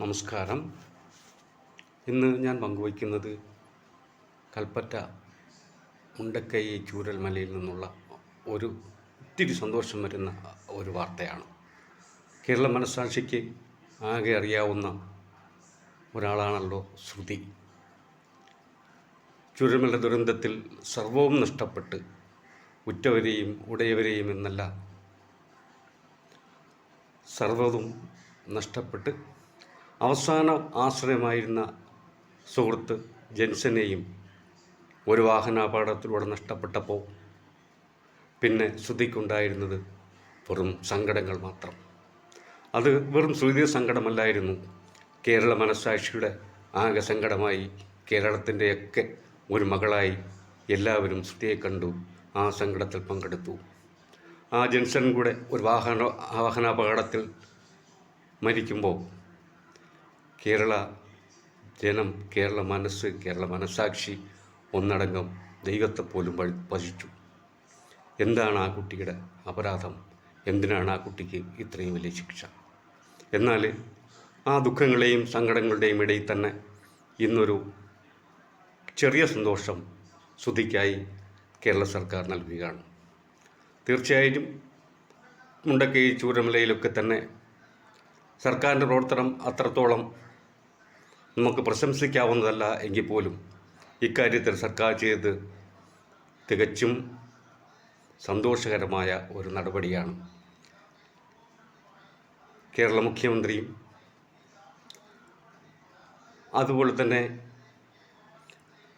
നമസ്കാരം. ഇന്ന് ഞാൻ പങ്കുവയ്ക്കുന്നത് കൽപ്പറ്റ മുണ്ടക്കൈ ചൂരൽമലയിൽ നിന്നുള്ള ഒരു ഒത്തിരി സന്തോഷം വരുന്ന ഒരു വാർത്തയാണ്. കേരള മനസാക്ഷിക്ക് ആകെ അറിയാവുന്ന ഒരാളാണല്ലോ ശ്രുതി. ചുരൽമല ദുരന്തത്തിൽ സർവവും നഷ്ടപ്പെട്ട് ഉറ്റവരെയും ഉടയവരെയും എന്നല്ല സർവതും നഷ്ടപ്പെട്ട് അവസാന ആശ്രയമായിരുന്ന സുഹൃത്ത് ജെൻസനെയും ഒരു വാഹനാപകടത്തിലൂടെ നഷ്ടപ്പെട്ടപ്പോൾ പിന്നെ ശ്രുതിക്കുണ്ടായിരുന്നത് വെറും സങ്കടങ്ങൾ മാത്രം. അത് വെറും ശ്രുതി സങ്കടമല്ലായിരുന്നു. കേരള മനസാക്ഷിയുടെ ആകെ സങ്കടമായി കേരളത്തിന്റെയൊക്കെ ഒരു മകളായി എല്ലാവരും ശ്രുതിയെ കണ്ടു ആ സങ്കടത്തിൽ പങ്കെടുത്തു. ആ ജെൻസൺ കൂടെ ഒരു വാഹന വാഹനാപകടത്തിൽ മരിക്കുമ്പോൾ കേരള ജനം കേരള മനസ്സ് കേരള മനസാക്ഷി ഒന്നടങ്കം ദൈവത്തെ പോലും വഴി ഭജിച്ചു എന്താണ് ആ കുട്ടിയുടെ അപരാധം? എന്തിനാണ് ആ കുട്ടിക്ക് ഇത്രയും വലിയ ശിക്ഷ? എന്നാൽ ആ ദുഃഖങ്ങളെയും സങ്കടങ്ങളുടെയും ഇടയിൽ തന്നെ ഇന്നൊരു ചെറിയ സന്തോഷം ശ്രുതിക്കായി കേരള സർക്കാർ നൽകുകയാണ്. തീർച്ചയായും മുണ്ടക്കൈ ചൂരമലയിലൊക്കെ തന്നെ സർക്കാരിന്റെ പ്രവർത്തനം അത്രത്തോളം നമുക്ക് പ്രശംസിക്കാവുന്നതല്ല എങ്കിൽ പോലും ഇക്കാര്യത്തിൽ സർക്കാർ ചെയ്ത് തികച്ചും സന്തോഷകരമായ ഒരു നടപടിയാണ്. കേരള മുഖ്യമന്ത്രിയും അതുപോലെ തന്നെ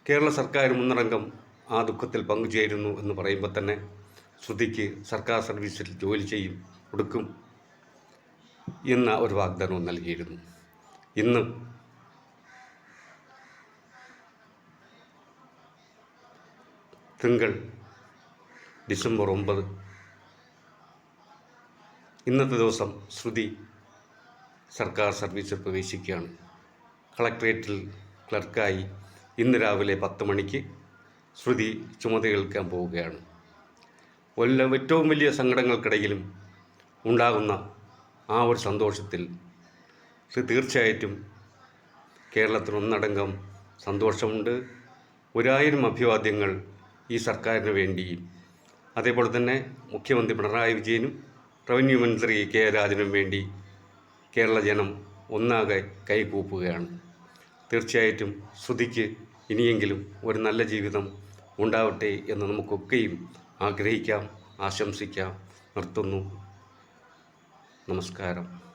കേരള സർക്കാരും ഒന്നടങ്കം ആ ദുഃഖത്തിൽ പങ്കുചേരുന്നു എന്ന് പറയുമ്പോൾ തന്നെ ശ്രുതിക്ക് സർക്കാർ സർവീസിൽ ജോലി ചെയ്യും കൊടുക്കും എന്ന ഒരു വാഗ്ദാനവും നൽകിയിരുന്നു. ഇന്ന് തിങ്കൾ ഡിസംബർ ഒമ്പത്. ഇന്നത്തെ ദിവസം ശ്രുതി സർക്കാർ സർവീസിൽ പ്രവേശിക്കുകയാണ്. കളക്ട്രേറ്റിൽ ക്ലർക്കായി ഇന്ന് രാവിലെ പത്ത് മണിക്ക് ശ്രുതി ചുമതലയേൽക്കാൻ പോവുകയാണ്. വല്ല ഏറ്റവും വലിയ സങ്കടങ്ങൾക്കിടയിലും ഉണ്ടാകുന്ന ആ ഒരു സന്തോഷത്തിൽ തീർച്ചയായിട്ടും തീർച്ചയായിട്ടും കേരളത്തിനൊന്നടങ്കം സന്തോഷമുണ്ട്. ഒരായിരം അഭിവാദ്യങ്ങൾ ഈ സർക്കാരിന് വേണ്ടി. അതേപോലെ തന്നെ മുഖ്യമന്ത്രി പിണറായി വിജയനും റവന്യൂ മന്ത്രി കെ രാജനും വേണ്ടി കേരള ജനം ഒന്നാകെ കൈകൂപ്പുകയാണ്. തീർച്ചയായിട്ടും ശ്രുതിക്ക് ഇനിയെങ്കിലും ഒരു നല്ല ജീവിതം ഉണ്ടാവട്ടെ എന്ന് നമുക്കൊക്കെയും ആഗ്രഹിക്കാം ആശംസിക്കാം നിർത്തുന്നു. നമസ്കാരം.